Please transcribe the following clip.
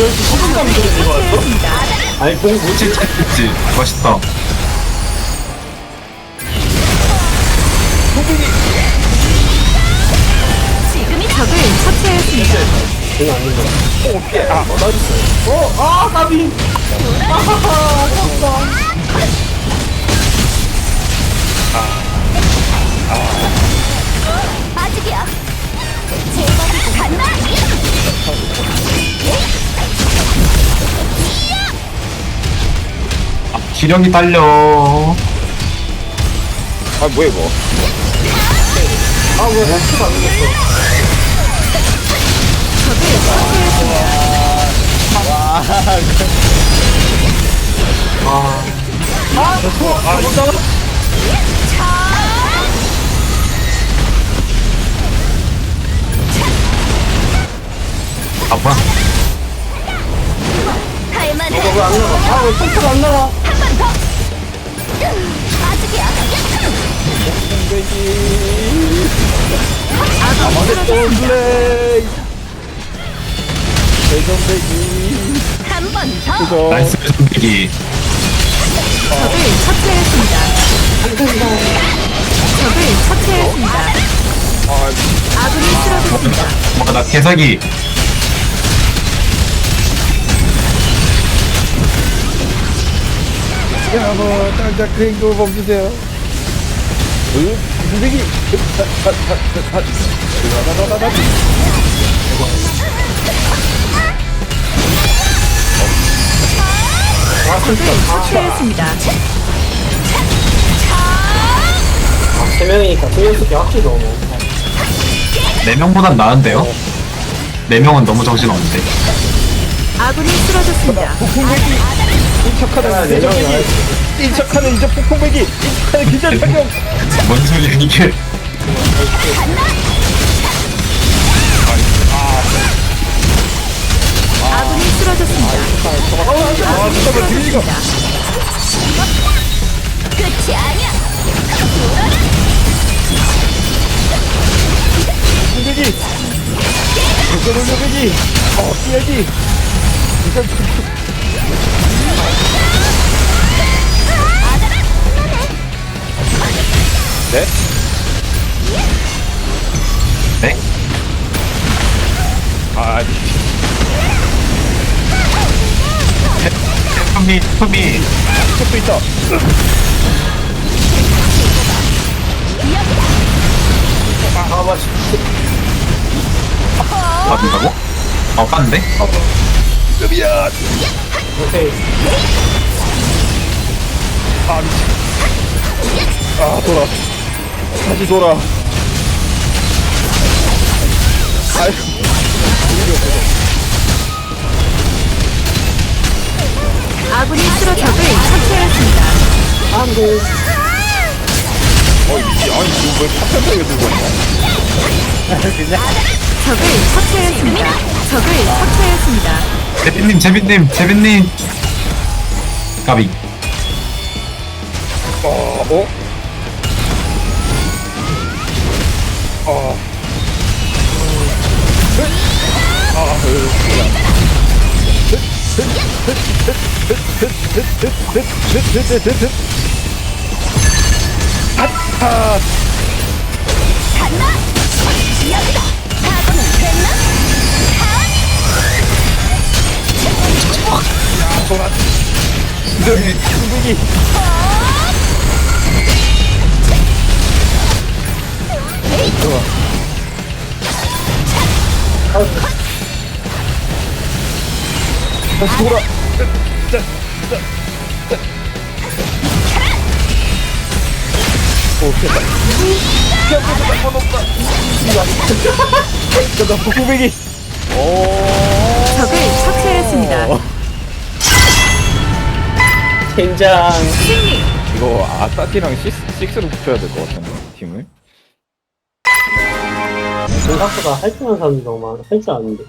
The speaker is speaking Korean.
역시 소금감이 들어진 거 같어? 아니 공 뭐지? 진짜 했지 맛있다 적을 처치하였습니다. 공안 된다 오 피해 아 어 나이스 어아 까비 아 직이야. 제법이 간다. 기력이 딸려 아 뭐야 이거 아왜 헬스가 안 됐어 적을 처치하였습니다. 아 못잡아 아 뭐야 할만해. 이거 왜안 나가 아왜 헬스가 안 나가 한 번 더. 아직이야. 아군이 쓰러졌습니다. 블랙 대전배기 한 번 더. 나이스 좀비기 처치하였습니다. 아 아군이 쓰러졌습니다. 뭐나 개사기 여러분 짱짱 그 행동을 멈추세요 으 폭풍배기 적을 처치하였습니다. 세 명이니까 신경 쓸게 확실히 너무 네 명보단 나은데요? 네 명은 너무 정신 없는데. 아군이 쓰러졌습니다. 인척하는 네 명이 대전배기. 나야지 인척하는 이제 폭풍배기. 인척하는 기절 타격. 뭔 소리야 이게. 아군이 쓰러졌습니다. 아 잠깐만 드리지가 끝이 아니야. 이거 돌려배기 어 뛰어야지 이거 네? 네? 아 투미 투미 책도 있다 받는다고? 어 깐데? 급이야 오케이 아 미친 아 돌아 다시 돌아 아휴 아군이 쓰러 적을 처치하였습니다. 안 돼 어이 미친 아니 이거 왜 파편하게 들고 있냐 적을 처치하였습니다. 적을 처치하였습니다. 재빈님 재빈님 재빈님 까비 어? 어? 어. 아, 아차! 여기다. 돌아. 다시 돌아. 됐다. 피한번도 한번 없다. 이거. 나 복구배기. 오. 적을 처치하였습니다. 젠장 승리. 이거 아따티랑 식스로 붙여야 될 것 같은데 팀을. 생각보다 할줄 아는 사람이 너무 많아 할줄 아는데